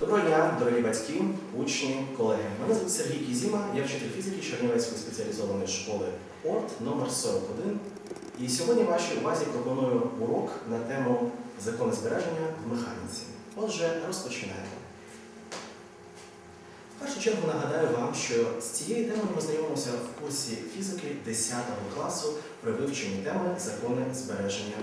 Доброго дня, дорогі батьки, учні, колеги. Мене звуть Сергій Кізіма, я вчитель фізики Чернівецької спеціалізованої школи ОРТ номер 41. І сьогодні вашій увазі пропоную урок на тему закони збереження в механіці. Отже, розпочинаємо. В першу чергу нагадаю вам, що з цією темою ми знайомимося в курсі фізики 10 класу при вивченні теми закони збереження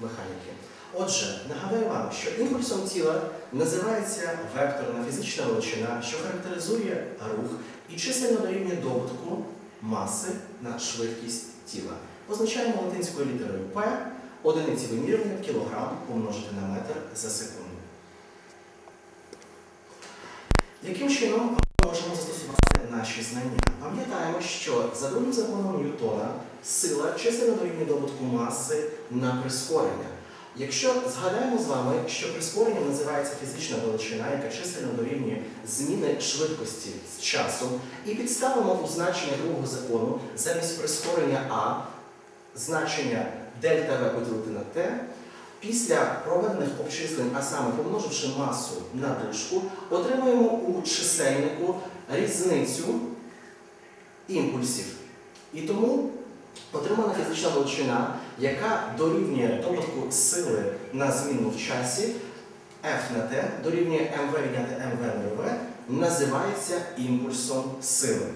механіки. Отже, нагадаю вам, що імпульсом тіла називається векторна фізична величина, що характеризує рух і численно дорівнює добутку маси на швидкість тіла. Позначаємо латинською літерою P одиниці вимірювання кілограм помножити на метр за секунду. Яким чином ми можемо застосувати наші знання? Пам'ятаємо, що за другим законом Ньютона сила численно дорівнює добутку маси на прискорення. Якщо згадаємо з вами, що прискоренням називається фізична величина, яка численно дорівнює зміни швидкості з часом, і підставимо у значення другого закону замість прискорення А значення дельта В поділити на Т, після проведених обчислень, а саме помноживши масу на дужку, отримаємо у чисельнику різницю імпульсів. І тому отримана фізична величина, яка дорівнює добутку сили на зміну в часі F на T, дорівнює МВ відняти МВ на В, називається імпульсом сили.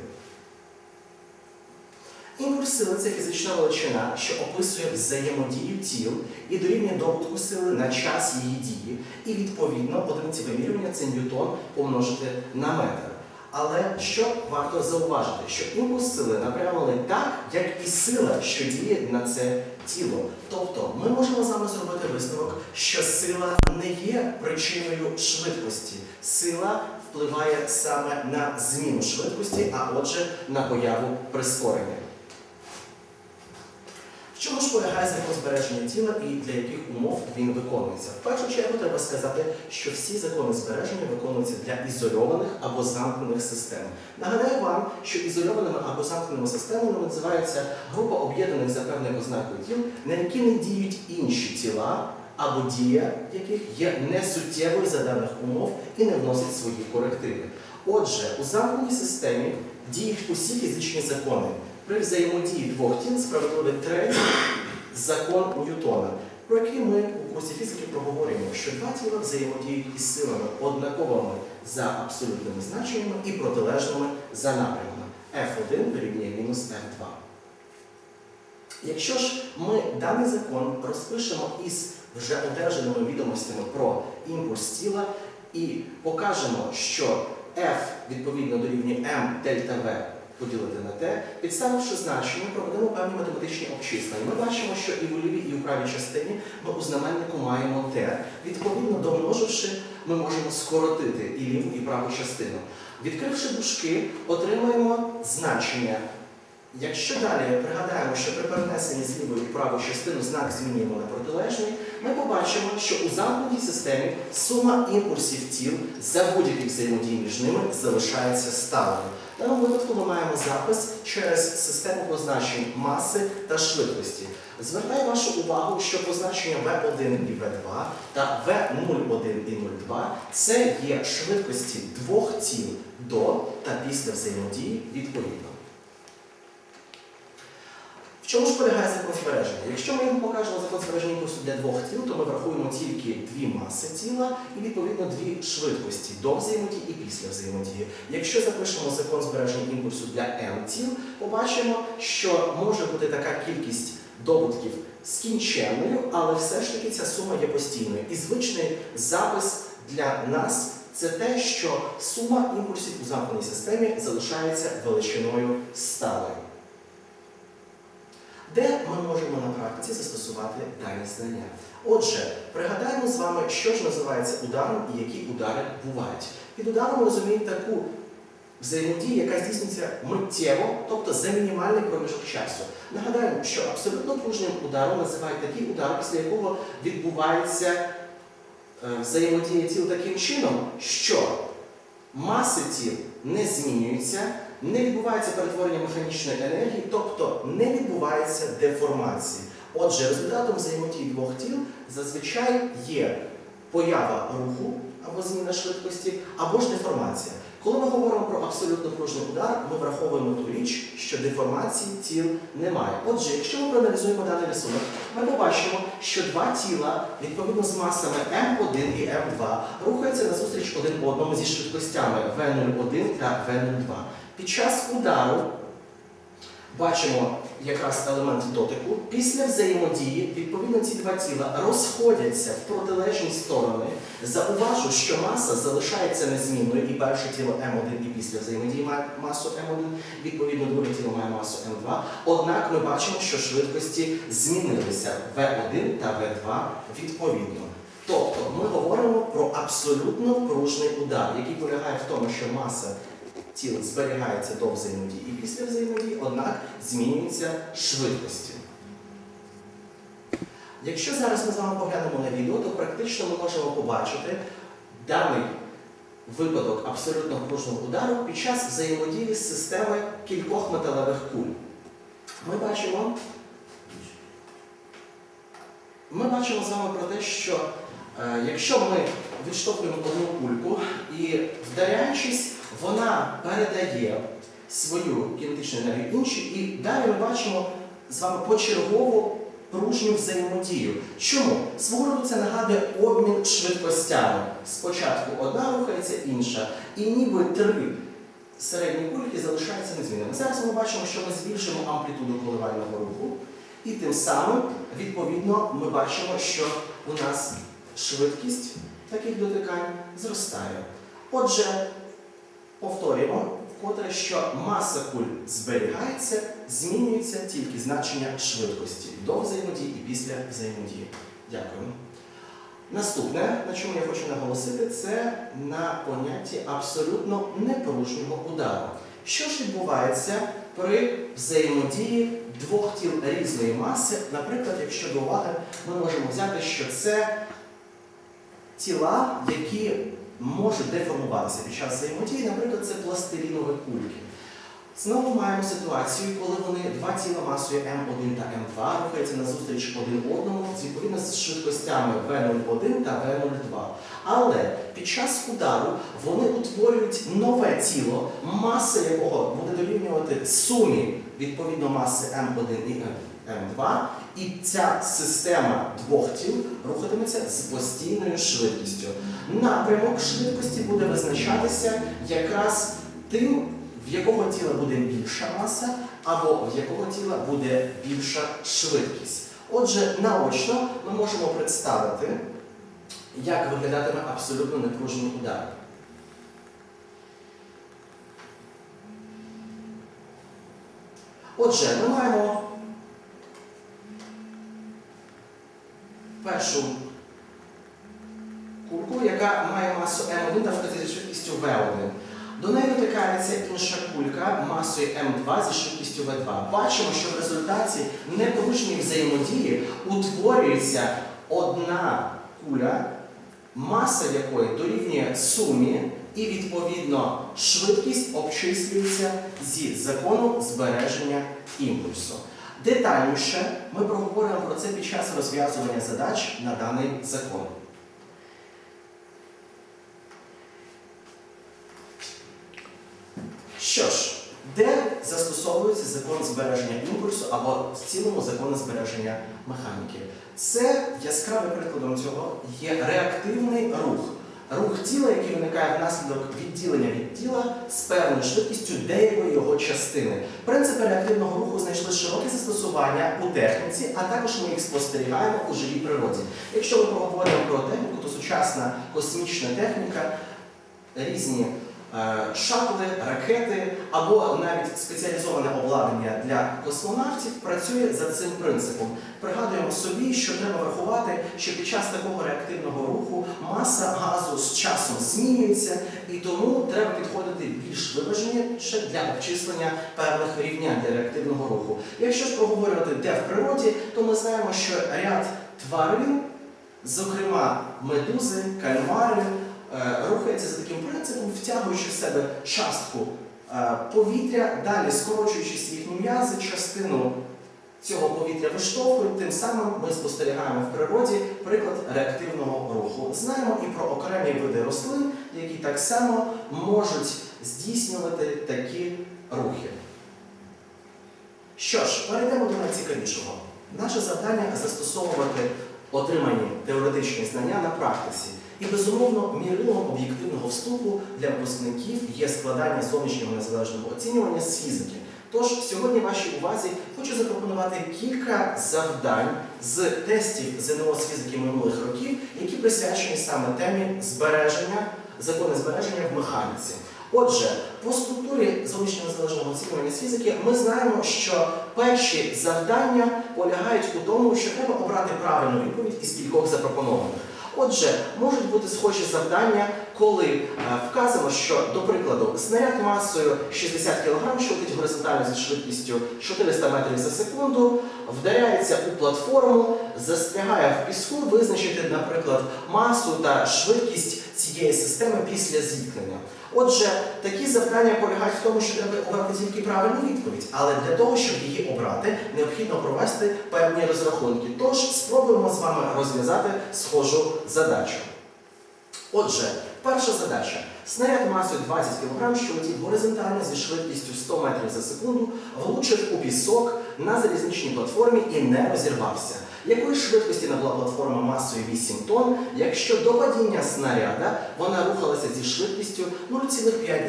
Імпульс сили це фізична величина, що описує взаємодію тіл і дорівнює добутку сили на час її дії. І відповідно одиниці вимірювання це ньютон помножити на метр. Але що варто зауважити, що імпульс сили напрямлений так, як і сила, що діє на це тіло. Тобто ми можемо з вами зробити висновок, що сила не є причиною швидкості. Сила впливає саме на зміну швидкості, а отже на появу прискорення. Чому ж полягає закон збереження тіла і для яких умов він виконується? В першу чергу треба сказати, що всі закони збереження виконуються для ізольованих або замкнених систем. Нагадаю вам, що ізольованими або замкненими системами називається група об'єднаних за певною ознакою тіл, на які не діють інші тіла, або дія яких є несуттєвою за даних умов і не вносить свої корективи. Отже, у замкненій системі діють усі фізичні закони. При взаємодії двох тіл справедливий третій закон Ньютона, про який ми у курсі фізики проговорюємо, що два тіла взаємодіють із силами однаковими за абсолютними значеннями і протилежними за напрямами. F1 дорівнює мінус F2. Якщо ж ми даний закон розпишемо із вже одержаними відомостями про імпульс тіла і покажемо, що F відповідно дорівнює M дельта V поділити на Т, підставивши значення, проведемо певні математичні обчислення. Ми бачимо, що і в лівій, і в правій частині ми у знаменнику маємо Т. Відповідно, домноживши, ми можемо скоротити і ліву, і праву частину. Відкривши дужки, отримаємо значення. Якщо далі пригадаємо, що при перенесенні з лівої в праву частину знак змінюємо на протилежний, ми побачимо, що у замкнутій системі сума імпульсів тіл за будь-які взаємодії між ними залишається сталою. В даному випадку ми маємо запис через систему позначень маси та швидкості. Звертаю вашу увагу, що позначення V1 і V2 та V01 і 02 це є швидкості двох тіл до та після взаємодії відповідно. Чому ж полягає закон збереження? Якщо ми покажемо закон збереження імпульсу для двох тіл, то ми врахуємо тільки дві маси тіла і відповідно дві швидкості до взаємодії і після взаємодії. Якщо запишемо закон збереження імпульсу для m тіл, побачимо, що може бути така кількість добутків скінченною, але все ж таки ця сума є постійною. І звичний запис для нас це те, що сума імпульсів у замкненій системі залишається величиною сталою. Де ми можемо на практиці застосувати дані знання? Отже, пригадаємо з вами, що ж називається ударом і які удари бувають. Під ударом ми розуміємо таку взаємодію, яка здійснюється миттєво, тобто за мінімальний проміжок часу. Нагадаємо, що абсолютно пружним ударом називають такий удар, після якого відбувається е, взаємодія тіл таким чином, що маси тіл не змінюються, не відбувається перетворення механічної енергії, тобто не відбувається деформації. Отже, результатом взаємодії двох тіл зазвичай є поява руху або зміна швидкості або ж деформація. Коли ми говоримо про абсолютно пружний удар, ми враховуємо ту річ, що деформації тіл немає. Отже, якщо ми проаналізуємо даний рисунок, ми побачимо, що два тіла відповідно з масами М1 і М2 рухаються назустріч один одному зі швидкостями В01 та В02. Під час удару бачимо якраз елемент дотику. Після взаємодії, відповідно, ці два тіла розходяться в протилежні сторони. Зауважу, що маса залишається незмінною, і перше тіло М1 і після взаємодії має масу М1, відповідно, друге тіло має масу М2. Однак ми бачимо, що швидкості змінилися В1 та В2 відповідно. Тобто ми говоримо про абсолютно пружний удар, який полягає в тому, що маса тіл зберігається до взаємодії і після взаємодії, однак змінюються швидкості. Якщо зараз ми з вами поглянемо на відео, то практично ми можемо побачити даний випадок абсолютно пружного удару під час взаємодії з системою кількох металевих куль. Ми бачимо, ми бачимо з вами про те, що е, якщо ми відштовхуємо одну кульку і вдаряючись, вона передає свою кінетичну енергію іншій, і далі ми бачимо з вами почергову пружню взаємодію. Чому? Свого роду це нагадує обмін швидкостями. Спочатку одна рухається інша, і ніби три середні кульки залишаються незмінними. Зараз ми бачимо, що ми збільшимо амплітуду коливального руху, і тим самим, відповідно, ми бачимо, що у нас швидкість таких дотикань зростає. Отже, повторюємо вкотре, що маса куль зберігається, змінюється тільки значення швидкості до взаємодії і після взаємодії. Дякую. Наступне, на чому я хочу наголосити, це на понятті абсолютно непорушного удару. Що ж відбувається при взаємодії двох тіл різної маси? Наприклад, якщо до уваги ми можемо взяти, що це тіла, які можуть деформуватися під час взаємодії, наприклад, це пластилінові кульки. Знову маємо ситуацію, коли вони два тіла масою М1 та М2 рухаються назустріч один одному відповідно з швидкостями В01 та В02. Але під час удару вони утворюють нове тіло, маса якого буде дорівнювати сумі відповідно маси М1 і М2, і ця система двох тіл рухатиметься з постійною швидкістю. Напрямок швидкості буде визначатися якраз тим, в якого тіла буде більша маса, або в якого тіла буде більша швидкість. Отже, наочно ми можемо представити, як виглядатиме абсолютно непружний удар. Отже, ми маємо першу кульку, яка має масу М1 та рухається зі швидкістю В1. До неї дотикається інша кулька масою М2 зі швидкістю В2. Бачимо, що в результаті непорушній взаємодії утворюється одна куля, маса якої дорівнює сумі, і відповідно швидкість обчислюється зі закону збереження імпульсу. Детальніше ми проговоримо про це під час розв'язування задач на даний закон. Що ж, де застосовується закон збереження імпульсу або в цілому закон збереження механіки? Це яскравим прикладом цього є реактивний рух. Рух тіла, який виникає внаслідок відділення від тіла з певною швидкістю деякої його частини. Принципи реактивного руху знайшли широке застосування у техніці, а також ми їх спостерігаємо у живій природі. Якщо ми поговоримо про техніку, то сучасна космічна техніка, різні шатли, ракети або навіть спеціалізоване обладнання для космонавтів працює за цим принципом. Пригадуємо собі, що треба врахувати, що під час такого реактивного руху маса газу з часом змінюється, і тому треба підходити більш виваженіше для обчислення певних рівнянь для реактивного руху. Якщо ж проговорювати де в природі, то ми знаємо, що ряд тварин, зокрема медузи, кальмари, е, рухається за таким принципом, втягуючи в себе частку е, повітря, далі скорочуючи їхні м'язи, частину цього повітря виштовхують, тим самим ми спостерігаємо в природі приклад реактивного руху. Знаємо і про окремі види рослин, які так само можуть здійснювати такі рухи. Що ж, перейдемо до найцікавішого. Наше завдання застосовувати отримані теоретичні знання на практиці. І, безумовно, мірилом об'єктивного вступу для випускників є складання зовнішнього незалежного оцінювання з фізики. Тож сьогодні вашій увазі хочу запропонувати кілька завдань з тестів ЗНО з фізики минулих років, які присвячені саме темі збереження, закони збереження в механіці. Отже, по структурі зовнішнього незалежного оцінювання з фізики ми знаємо, що перші завдання полягають у тому, що треба обрати правильну відповідь із кількох запропонованих. Отже, можуть бути схожі завдання, коли е, вказано, що, до прикладу, снаряд масою 60 кг, що летить горизонтально зі швидкістю 400 метрів за секунду, вдаряється у платформу, застрягає в піску, визначити, наприклад, масу та швидкість цієї системи після зіткнення. Отже, такі завдання полягають в тому, що треба обрати тільки правильну відповідь, але для того, щоб її обрати, необхідно провести певні розрахунки. Тож спробуємо з вами розв'язати схожу задачу. Отже, перша задача. Снаряд масою 20 кг, що летів горизонтально зі швидкістю 100 метрів за секунду, влучив у пісок на залізничній платформі і не розірвався. Якої швидкості набула платформа масою 8 тонн, якщо до падіння снаряда вона рухалася зі швидкістю 0,5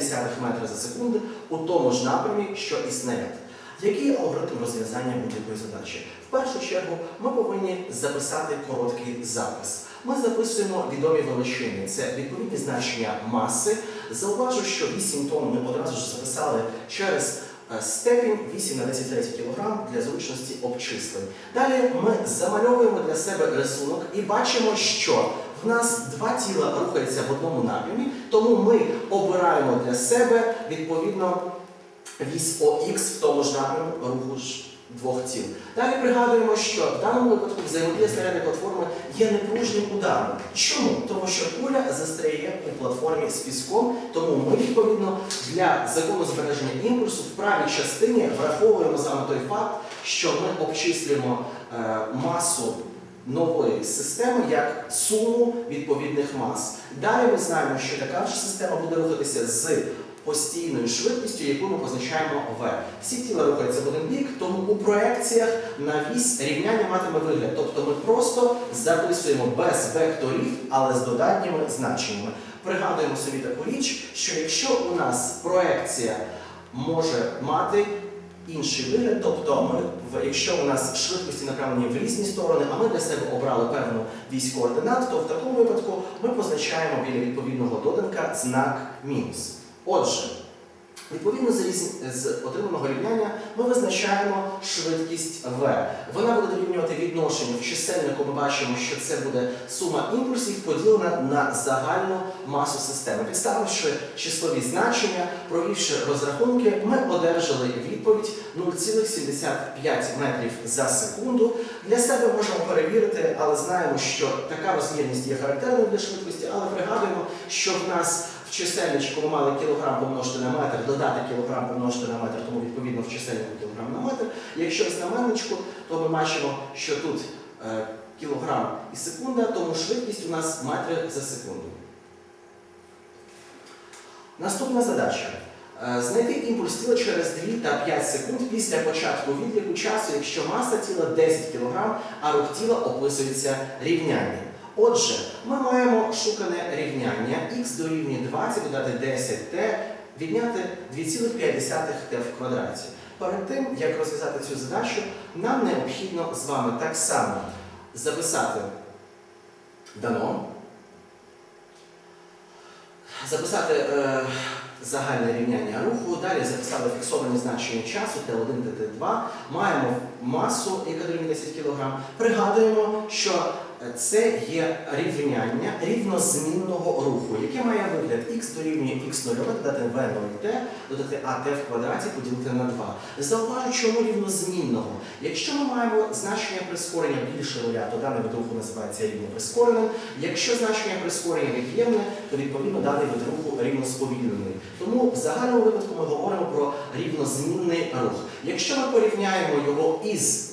метра за секунду у тому ж напрямі, що і снаряд? Який алгоритм розв'язання будь-якої задачі? В першу чергу ми повинні записати короткий запис. Ми записуємо відомі величини. Це відповідні значення маси. Зауважу, що 8 тонн ми одразу ж записали через степінь 8 на 10 третій кілограм для зручності обчислень. Далі ми замальовуємо для себе рисунок і бачимо, що в нас два тіла рухаються в одному напрямі, тому ми обираємо для себе відповідно вісь ОХ в тому ж напрямку руху двох тіл. Далі пригадуємо, що в даному випадку взаємодія снарядної платформи є непружним ударом. Чому? Тому що куля застряє у платформі з піском, тому ми відповідно для закону збереження імпульсу в правій частині враховуємо саме той факт, що ми обчислюємо е, масу нової системи як суму відповідних мас. Далі ми знаємо, що така ж система буде рухатися з постійною швидкістю, яку ми позначаємо V. Всі тіла рухаються в один бік, тому у проекціях на вісь рівняння матиме вигляд. Тобто ми просто записуємо без векторів, але з додатніми значеннями. Пригадуємо собі таку річ, що якщо у нас проекція може мати інший вигляд, тобто ми, в- якщо у нас швидкості направлені в різні сторони, а ми для себе обрали певну вісь координат, то в такому випадку ми позначаємо біля відповідного доданка знак мінус. Отже, відповідно з, з отриманого рівняння ми визначаємо швидкість v. Вона буде дорівнювати відношенню в чисельнику. Ми бачимо, що це буде сума імпульсів поділена на загальну масу системи. Підставивши числові значення, провівши розрахунки, ми одержали відповідь 0,75 метрів за секунду. Для себе можемо перевірити, але знаємо, що така розмірність є характерною для швидкості, але пригадуємо, що в нас чисельничку ми мали кілограм помножити на метр, додати кілограм помножити на метр, тому відповідно в чисельнику кілограм на метр. Якщо знаменничку, то ми бачимо, що тут е, кілограм і секунда, тому швидкість у нас метри за секунду. Наступна задача. Е, Знайти імпульс тіла через 2 та 5 секунд після початку відліку часу, якщо маса тіла 10 кг, а рух тіла описується рівнянням. Отже, ми маємо шукане рівняння х дорівнює 20 додати 10t, відняти 2,5t в квадраті. Перед тим, як розв'язати цю задачу, нам необхідно з вами так само записати дано, записати е, загальне рівняння руху, далі записали фіксовані значення часу Т1, Т2, маємо масу, яка дорівнює 10 кг. Пригадуємо, що це є рівняння рівнозмінного руху, яке має вигляд х дорівнює х0, додати v0t, додати at в квадраті поділити на 2. Зауважу, чому рівнозмінного. Якщо ми маємо значення прискорення більше нуля, то даний вид руху називається рівноприскореним. Якщо значення прискорення від'ємне, то відповідно даний вид руху рівносповільнений. Тому в загальному випадку ми говоримо про рівнозмінний рух. Якщо ми порівняємо його із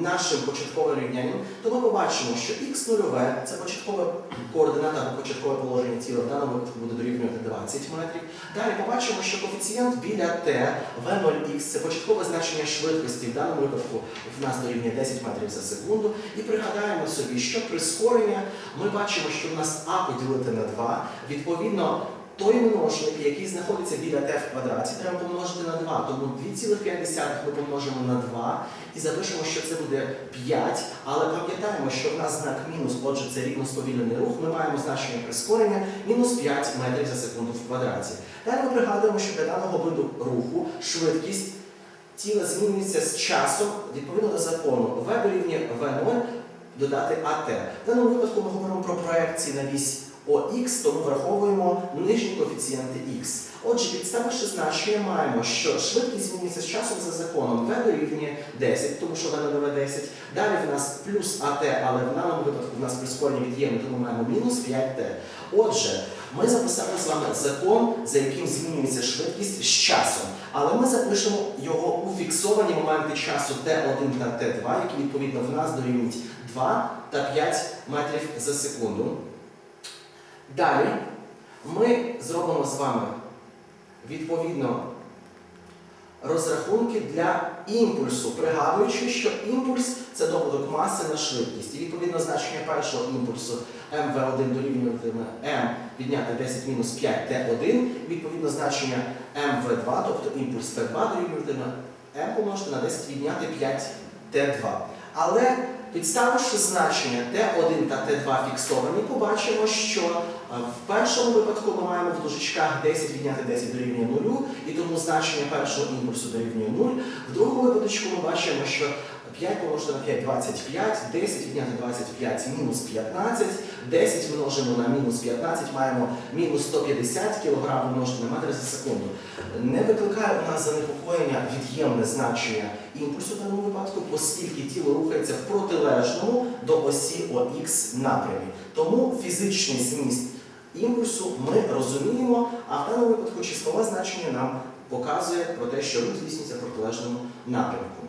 нашим початковим рівнянням, то ми побачимо, що х нульове це початкова координата або початкове положення тіла, в даному випадку буде дорівнювати 20 метрів. Далі побачимо, що коефіцієнт біля t v0x це початкове значення швидкості, в даному випадку в нас дорівнює 10 метрів за секунду. І пригадаємо собі, що прискорення ми бачимо, що в нас а поділити на 2, відповідно. Той множник, який знаходиться біля t в квадраті, треба помножити на 2. Тому 2,5 ми помножимо на 2 і запишемо, що це буде 5. Але пам'ятаємо, що в нас знак мінус, отже, це рівно сповільнений рух. Ми маємо значення прискорення мінус 5 метрів за секунду в квадраті. Далі ми пригадуємо, що для даного виду руху швидкість тіла змінюється з часом відповідно до закону. В дорівнює V0 додати АТ. В даному випадку ми говоримо про проекції на вісь ОХ, тому враховуємо нижні коефіцієнти Х. Отже, підставивши значення, маємо, що швидкість змінюється з часом за законом V дорівнює 10, тому що V додає 10. Далі в нас плюс АТ, але в даному випадку в нас прискорення від'ємне, тому маємо мінус 5Т. Отже, ми записали з вами закон, за яким змінюється швидкість з часом. Але ми запишемо його у фіксовані моменти часу Т1 та Т2, які відповідно в нас дорівнюють 2 та 5 метрів за секунду. Далі ми зробимо з вами відповідно розрахунки для імпульсу, пригадуючи, що імпульс це добуток маси на швидкість. І відповідно значення першого імпульсу МВ1 дорівнюватиме М підняти 10 мінус 5 Т1, відповідно значення МВ2, тобто імпульс Т2 дорівнюватиме М помножити на 10 відняти 5 Т2. Але Підставивши значення Т1 та Т2 фіксовані, побачимо, що е, в першому випадку ми маємо в дужечках 10 відняти 10 дорівнює 0, і тому значення першого імпульсу дорівнює 0. В другому випадку ми бачимо, що 5 помножити на 5 25, 10 відняти 25 мінус 15, 10 множимо на мінус 15, маємо мінус 150 кг множити на метр за секунду. Не викликає у нас занепокоєння від'ємне значення імпульсу в даному випадку, оскільки тіло рухається в протилежному до осі ОХ напрямі. Тому фізичний зміст імпульсу ми розуміємо, а в даному випадку числове значення нам показує про те, що рух здійснюється в протилежному напрямку.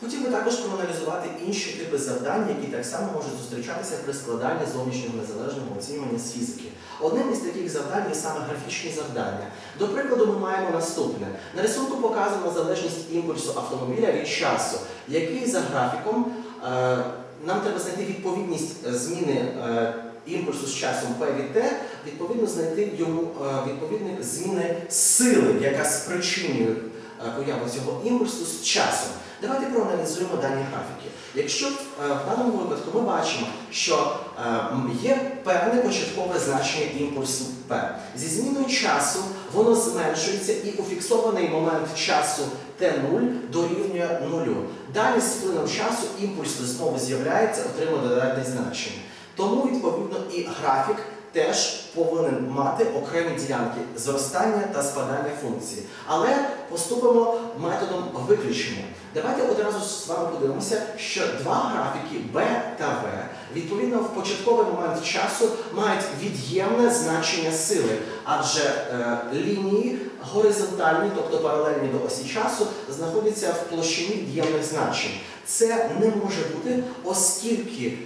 Хотів би також проаналізувати інші типи завдань, які так само можуть зустрічатися при складанні зовнішнього незалежного оцінювання з фізики. Одним із таких завдань є саме графічні завдання. До прикладу, ми маємо наступне: на рисунку показано залежність імпульсу автомобіля від часу, який за графіком е, нам треба знайти відповідність зміни. е, Імпульсу з часом P від T, відповідно знайти йому е, відповідник зміни сили, яка спричинює е, появу цього імпульсу з часом. Давайте проаналізуємо дані графіки. Якщо е, в даному випадку ми бачимо, що е, є певне початкове значення імпульсу P. Зі зміною часу воно зменшується і у фіксований момент часу T0 дорівнює нулю. Далі з плином часу імпульс знову з'являється, отримує додатне значення. Тому, відповідно, і графік теж повинен мати окремі ділянки зростання та спадання функції. Але поступимо методом виключення. Давайте одразу з вами подивимося, що два графіки B та V відповідно в початковий момент часу мають від'ємне значення сили, адже е, лінії горизонтальні, тобто паралельні до осі часу, знаходяться в площині від'ємних значень. Це не може бути, оскільки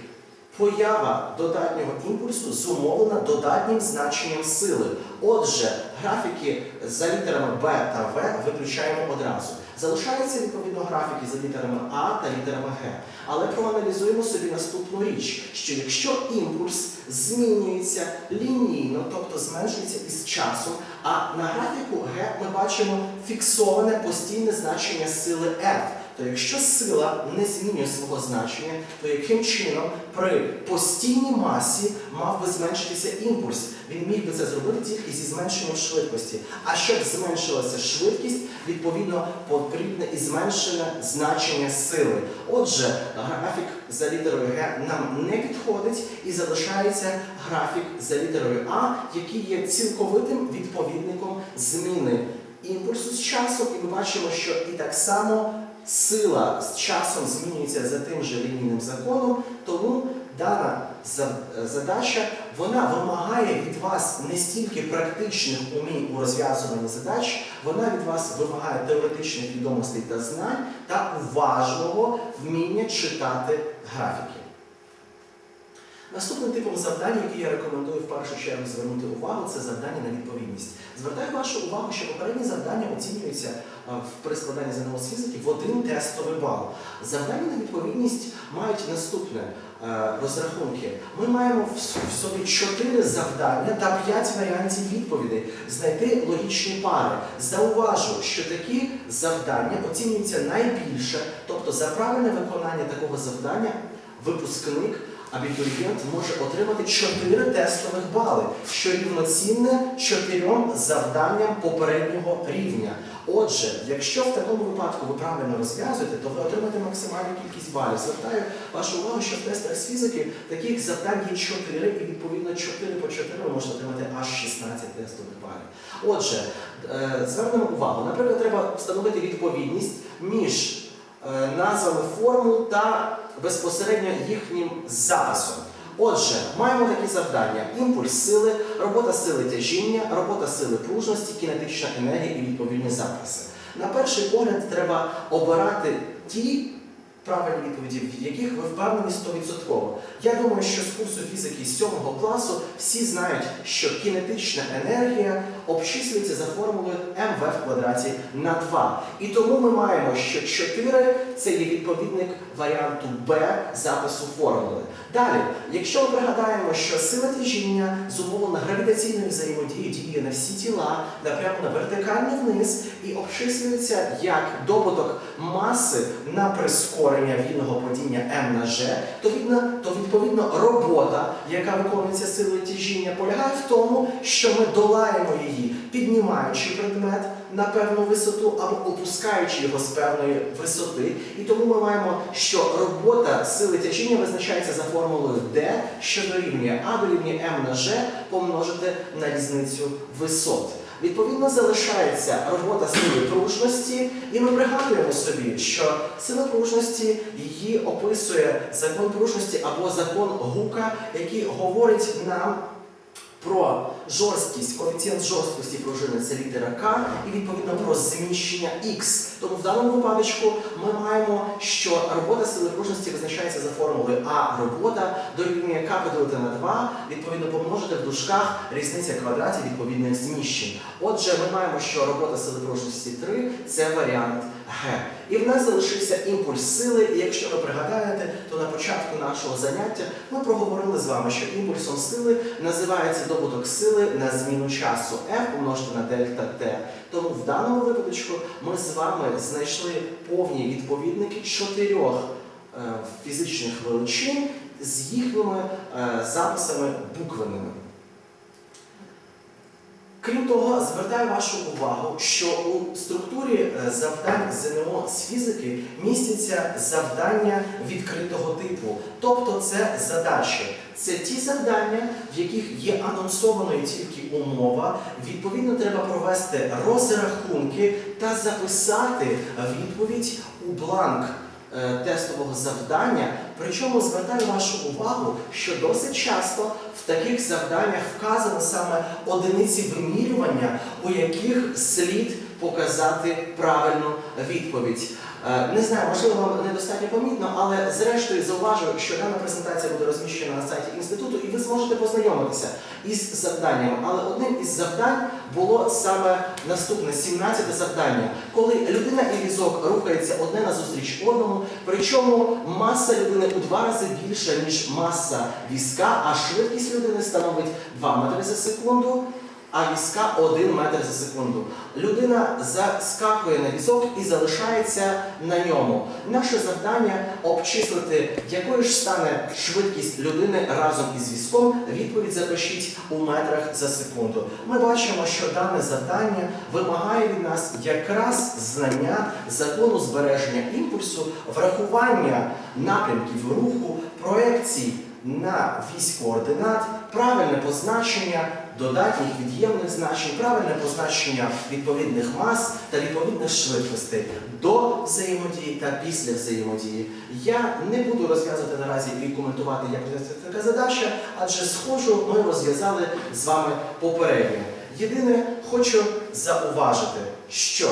Поява додатнього імпульсу зумовлена додатнім значенням сили. Отже, графіки за літерами B та V виключаємо одразу. Залишаються відповідно графіки за літерами А та літерами Г. Але проаналізуємо собі наступну річ, що якщо імпульс змінюється лінійно, тобто зменшується із часом, а на графіку Г ми бачимо фіксоване постійне значення сили F. То якщо сила не змінює свого значення, то яким чином при постійній масі мав би зменшитися імпульс? Він міг би це зробити тільки зі зменшенням швидкості. А щоб зменшилася швидкість, відповідно потрібне і зменшене значення сили. Отже, графік за літерою Г нам не підходить і залишається графік за літерою А, який є цілковитим відповідником зміни імпульсу з часом, і ми бачимо, що і так само сила з часом змінюється за тим же лінійним законом, тому дана задача вона вимагає від вас не стільки практичних умінь у розв'язуванні задач, вона від вас вимагає теоретичних відомостей та знань та уважного вміння читати графіки. Наступним типом завдань, який я рекомендую в першу чергу звернути увагу, це завдання на відповідність. Звертаю вашу увагу, що попередні завдання оцінюються при складанні ЗНО з фізики в один тестовий бал. Завдання на відповідність мають наступне е, розрахунки. Ми маємо в собі чотири завдання та п'ять варіантів відповідей. Знайти логічні пари. Зауважу, що такі завдання оцінюються найбільше, тобто за правильне виконання такого завдання випускник. Абітурієнт може отримати 4 тестових бали, що рівноцінне 4 завданням попереднього рівня. Отже, якщо в такому випадку ви правильно розв'язуєте, то ви отримаєте максимальну кількість балів. Звертаю вашу увагу, що в тестах з фізики таких завдань є 4, і відповідно 4 по 4 ви можете отримати аж 16 тестових балів. Отже, е, звернемо увагу. Наприклад, треба встановити відповідність між назвами формул та безпосередньо їхнім записом. Отже, маємо такі завдання: імпульс сили, робота сили тяжіння, робота сили пружності, кінетична енергія і відповідні записи. На перший погляд треба обирати ті правильні відповіді, в яких ви впевнені 100%. Я думаю, що з курсу фізики 7 класу всі знають, що кінетична енергія обчислюється за формулою МВ в квадраті на 2. І тому ми маємо, що 4 це є відповідник варіанту Б запису формули. Далі, якщо ми пригадаємо, що сила тяжіння зумовлена гравітаційною взаємодією діє на всі тіла, напряму на вертикально вниз і обчислюється як добуток маси на прискорення вільного падіння М на G, то відповідно робота, яка виконується силою тяжіння, полягає в тому, що ми долаємо її, піднімаючи предмет на певну висоту або опускаючи його з певної висоти. І тому ми маємо, що робота сили тяжіння визначається за формулою D, що дорівнює А дорівнює М на G помножити на різницю висот. Відповідно, залишається робота сили пружності, і ми пригадуємо собі, що сила пружності її описує закон пружності або закон гука, який говорить нам про жорсткість, коефіцієнт жорсткості пружини це літера К, і відповідно про зміщення Х. Тому в даному випадку ми маємо, що робота сили пружності визначається за формулою А робота дорівнює К поділити на 2, відповідно помножити в дужках різниця квадратів відповідних зміщень. Отже, ми маємо, що робота сили пружності 3 це варіант Г. І в нас залишився імпульс сили, і якщо ви пригадаєте, то на початку нашого заняття ми проговорили з вами, що імпульсом сили називається добуток сили на зміну часу F помножити на дельта T. Тому в даному випадку ми з вами знайшли повні відповідники чотирьох е, фізичних величин з їхніми е, записами буквеними. Крім того, звертаю вашу увагу, що у структурі е, завдань ЗНО з фізики містяться завдання відкритого типу, тобто це задачі. Це ті завдання, в яких є анонсованою тільки умова. Відповідно, треба провести розрахунки та записати відповідь у бланк е, тестового завдання. Причому звертаю вашу увагу, що досить часто в таких завданнях вказано саме одиниці вимірювання, у яких слід показати правильну відповідь. Е, Не знаю, можливо, вам недостатньо помітно, але зрештою зауважу, що дана презентація буде розміщена на сайті інституту, і ви зможете познайомитися із завданням. Але одним із завдань було саме наступне 17 завдання, коли людина і візок рухаються одне назустріч одному, причому маса людини у два рази більша, ніж маса візка, а швидкість людини становить 2 метри за секунду а візка 1 метр за секунду. Людина заскакує на візок і залишається на ньому. Наше завдання обчислити, якою ж стане швидкість людини разом із візком. Відповідь запишіть у метрах за секунду. Ми бачимо, що дане завдання вимагає від нас якраз знання закону збереження імпульсу, врахування напрямків руху, проекцій на вісь координат правильне позначення додатніх від'ємних значень, правильне позначення відповідних мас та відповідних швидкостей до взаємодії та після взаємодії. Я не буду розв'язувати наразі і коментувати, як розв'язати така задача, адже схожу ми розв'язали з вами попередньо. Єдине, хочу зауважити, що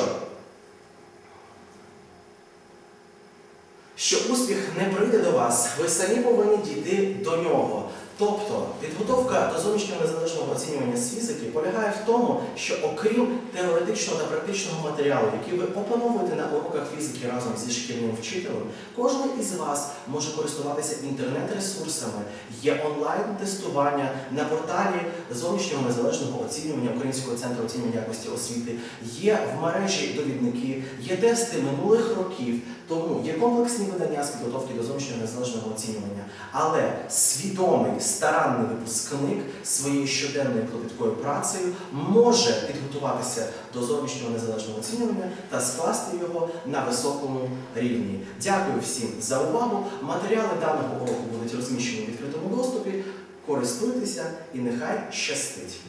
що успіх не прийде до вас, ви самі повинні дійти до нього. Тобто підготовка до зовнішнього незалежного оцінювання з фізики полягає в тому, що окрім теоретичного та практичного матеріалу, який ви опановуєте на уроках фізики разом зі шкільним вчителем, кожен із вас може користуватися інтернет-ресурсами, є онлайн-тестування на порталі зовнішнього незалежного оцінювання Українського центру оцінювання якості освіти, є в мережі довідники, є тести минулих років. Тому є комплексні видання з підготовки до зовнішнього незалежного оцінювання. Але свідомий старанний випускник своєю щоденною клопіткою працею може підготуватися до зовнішнього незалежного оцінювання та скласти його на високому рівні. Дякую всім за увагу. Матеріали даного уроку будуть розміщені в відкритому доступі. Користуйтеся і нехай щастить!